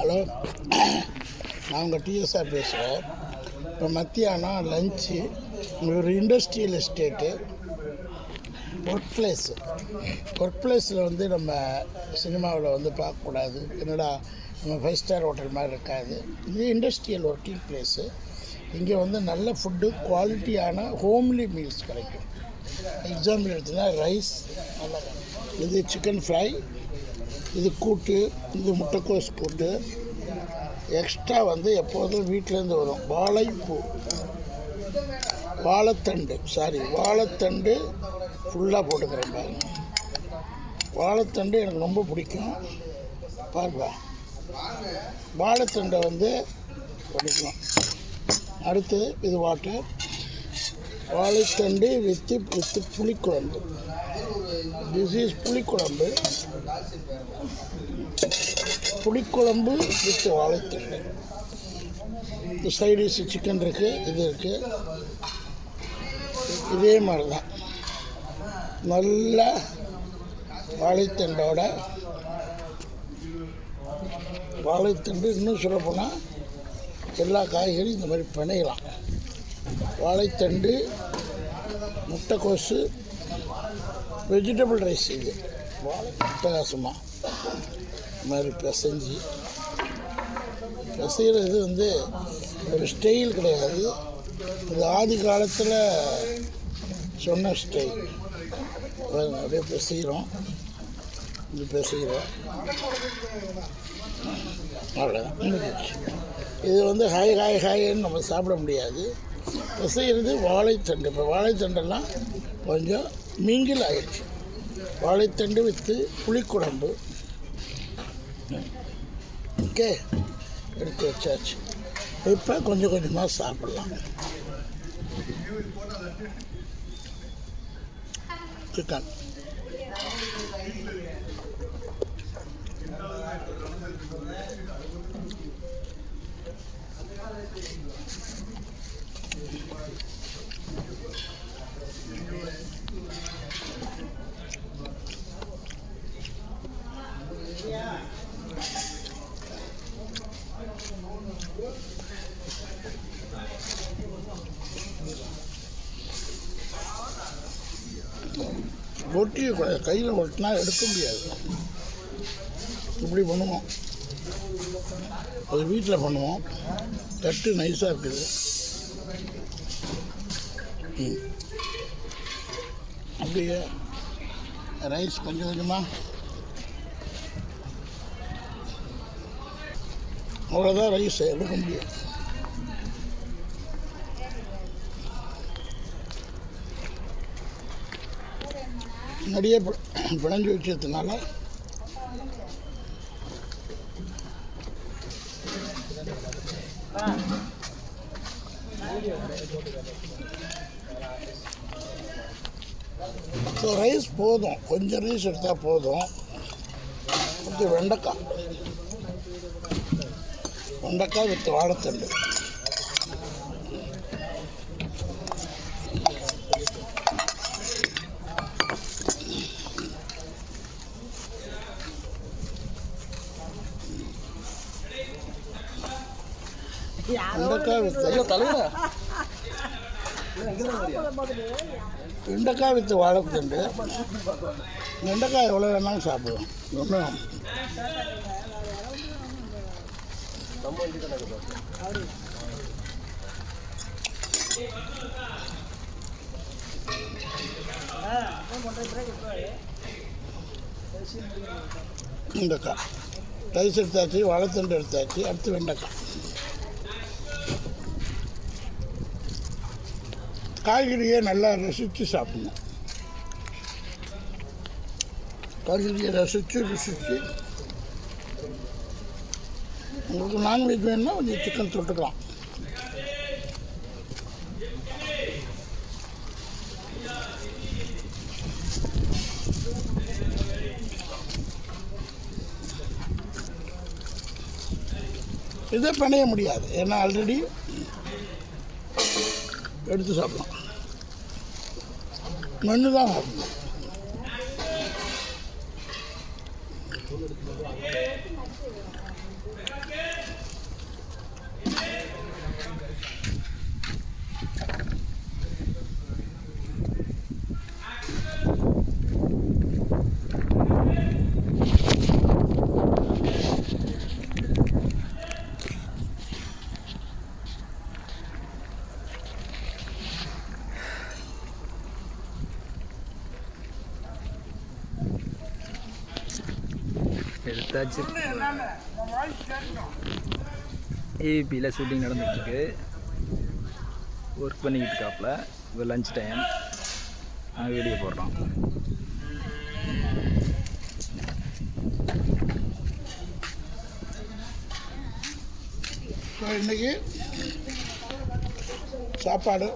Hello. நான் உங்கள் TSR பேசுகிறேன் இப்போ மத்தியானம் லஞ்சு ஒரு industrial estate work place work பிளேஸில் வந்து நம்ம சினிமாவில் வந்து பார்க்கக்கூடாது. என்னடா நம்ம ஃபைவ் ஸ்டார் ஹோட்டல் மாதிரி இருக்காது. இது இண்டஸ்ட்ரியல் ஒர்க்கிங் பிளேஸு இங்கே வந்து நல்ல ஃபுட்டு குவாலிட்டியான ஹோம்லி மீல்ஸ் கிடைக்கும். எக்ஸாம்பிள் எடுத்தீங்கன்னா ரைஸ் நல்லா இது சிக்கன் ஃப்ரை இது கூட்டு இது முட்டைக்கோஸ் கூட்டு. எக்ஸ்ட்ரா வந்து எப்போதும் வீட்டிலேருந்து வரும். வாழைப்பூ. வாழைத்தண்டு சாரி வாழைத்தண்டு ஃபுல்லாக போட்டுக்கிறேன் பாருங்க. வாழைத்தண்டு எனக்கு ரொம்ப பிடிக்கும். பாருப்பா. வாழைத்தண்டை வந்து பிடிக்கும் அடுத்து இது வாட்டர் வாழைத்தண்டு வித்து வித்து புளிக்குழம்பு. திஸ் இஸ் புளிக்குழம்பு. புளிக்குழம்பு வித் வாழைத்தண்டு. இந்த சைடிஷ் சிக்கன் இருக்குது இது இருக்குது இதே மாதிரி தான் நல்ல வாழைத்தண்டோட வாழைத்தண்டு இன்னும் சொல்லப்போனால் எல்லா காய்கறியும் இந்த மாதிரி பிணையலாம். வாழைத்தண்டு முட்டைக்கோசு வெஜிடபிள் ரைஸ் இது. வாழை அட்டகாசமாக இந்த மாதிரி பிசைஞ்சு. பிசைகிற இது வந்து ஒரு ஸ்டைல் கிடையாது. இது ஆதி காலத்தில் சொன்ன ஸ்டைல் நிறைய அப்படியே பிசைகிறோம் இது பிசைகிறோம் அவ்வளோதான் இது வந்து ஹாய் ஹாய் ஹாய்ன்னு நம்ம சாப்பிட முடியாது. பிசைகிறது வாழைத்தண்டு. இப்போ வாழைத்தண்டெல்லாம் கொஞ்சம் மிங்கில் ஆயிடுச்சு. வாழைத்தண்டு வித்து புளிக்குழம்பு. ஓகே எடுத்து வச்சாச்சு. இப்போ கொஞ்சம் கொஞ்சமாக சாப்பிட்லாம். சிக்கன். ஒட்டிய கையில் ஒட்டினா எடுக்க முடியாது. இப்படி பண்ணுவோம். அது வீட்டில் பண்ணுவோம். தட்டு நைஸாக இருக்குது. அப்படியே ரைஸ் கொஞ்சம் கொஞ்சமாக அவ்வளோதான் ரைஸ் எடுக்க முடியும். முன்னாடியே பி- பிணைஞ்சு வச்சதுனால ஸோ ரைஸ் போதும். கொஞ்சம் ரைஸ் எடுத்தால் போதும். கொஞ்சம் வெண்டைக்காய். வெண்டைக்காய் வித் வாழைத்தண்டு. வெண்டைக்காய் வித்து. வாழைத்தண்டு வெண்டைக்காய் எவ்வளோ வேணாலும் சாப்பிடுவோம். ஒன்றும் வெண்டைக்காய். ரைஸ் எடுத்தாச்சு வாழைத்தண்டு எடுத்தாச்சு அடுத்து வெண்டைக்காய். காய்கறியை நல்லா ரசித்து சாப்பிடணும். காய்கறியை ரசித்து ருசித்து உங்களுக்கு நான்வெஜ் வேணும்னா கொஞ்சம் சிக்கன் தொட்டுக்கலாம். இதை பிணைய முடியாது. ஏன்னா ஆல்ரெடி எடுத்து சாப்பிடலாம். மண் தான் சாப்பிடணும். எடுத்தாச்சு. ஏவிபியில் ஷூட்டிங் நடந்துகிட்ருக்கு ஒர்க் பண்ணிக்கிட்டு இருக்காப்புல இப்போ லஞ்ச் டைம் நாங்கள் வீடியோ போடுறோம் இன்றைக்கி சாப்பாடு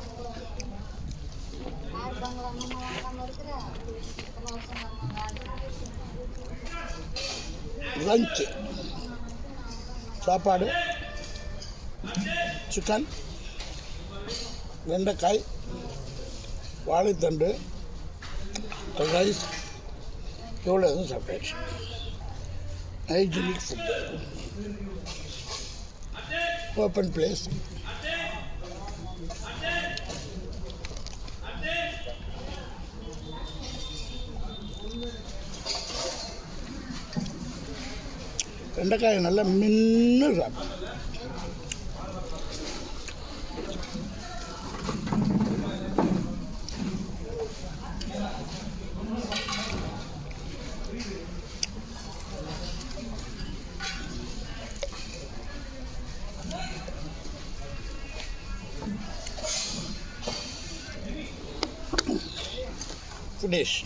லஞ்சு சாப்பாடு. சிக்கன் வெண்டைக்காய். வாழைத்தண்டு. ரைஸ் இவ்வளோ எதுவும் சாப்பிட்டாச்சு. ஹைஜீனிக் ஃபுட் ஓப்பன் பிளேஸ் வெண்டைக்காய் நல்லா மின்னு சாப்பிடும் ஃபினிஷ்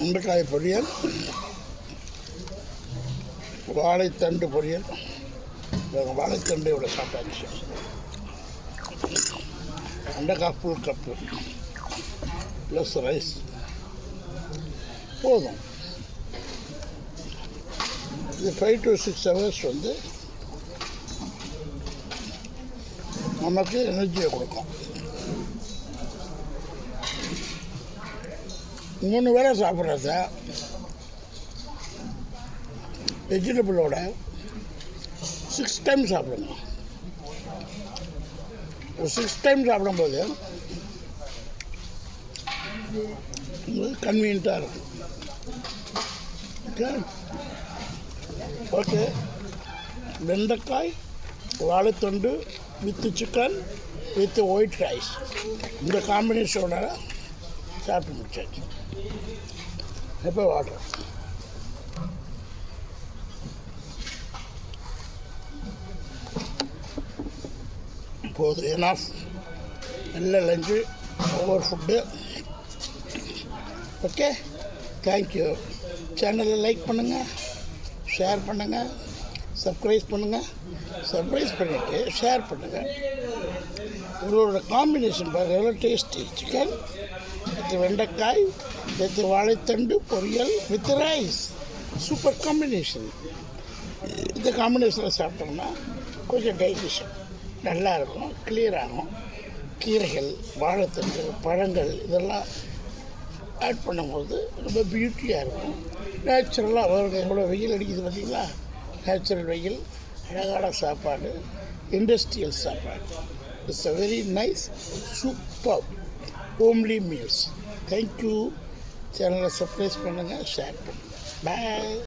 முண்டைக்காய் பொரியல் வாழைத்தண்டு பொரியல். வாழைத்தண்டு இவ்வளோ சாப்பிட்டாச்சு. வெண்டைக்காய் ஃபுல் கப்பு ப்ளஸ் ரைஸ் போதும். இது ஃபைவ் டு சிக்ஸ் ஹவர்ஸ் வந்து நமக்கு எனர்ஜியை கொடுக்கும். மூணு வேளை சாப்பிட்றத வெஜிடபிளோட சிக்ஸ் டைம் சாப்பிடுங்க ஒரு சிக்ஸ் டைம் சாப்பிடும்போது உங்களுக்கு கன்வீனியண்ட்டாக இருக்கும். ஓகே ஓகே வெண்டைக்காய் வாழைத்தண்டு with chicken with white rice இந்த காம்பினேஷனோட சாப்பிட்டு முடிச்சாச்சு. எப்போ வாட்டர் போதும் ஏனாஃப் நல்ல lunch over food okay thank you சேனலை லைக் பண்ணுங்கள் ஷேர் பண்ணுங்கள் சப்ஸ்கிரைப் பண்ணுங்கள் சர்ப்ரைஸ் பண்ணிவிட்டு ஷேர் பண்ணுங்கள் உங்களோட காம்பினேஷன் பாருங்கள் எவ்வளோ டேஸ்டி சிக்கன் வித் வெண்டைக்காய் வித் வாழைத்தண்டு பொரியல் வித் ரைஸ் சூப்பர் காம்பினேஷன் இந்த காம்பினேஷனில் சாப்பிட்டோம்னா கொஞ்சம் டைஜஷன் நல்லா இருக்கும் கீரைகள் வாழைத்தண்டு பழங்கள் இதெல்லாம் ஆட் பண்ணும்போது ரொம்ப பியூட்டியாக இருக்கும். நேச்சுரலாக அவர்கள் எவ்வளோ வெயில் அடிக்குது பார்த்தீங்களா? நேச்சுரல் வெயில் அழகான சாப்பாடு இண்டஸ்ட்ரியல் சாப்பாடு. It's a very nice super homely meals thank you சேனலை சர்ப்ரைஸ் பண்ணுங்கள் ஷேர் பண்ணுங்கள் பாய்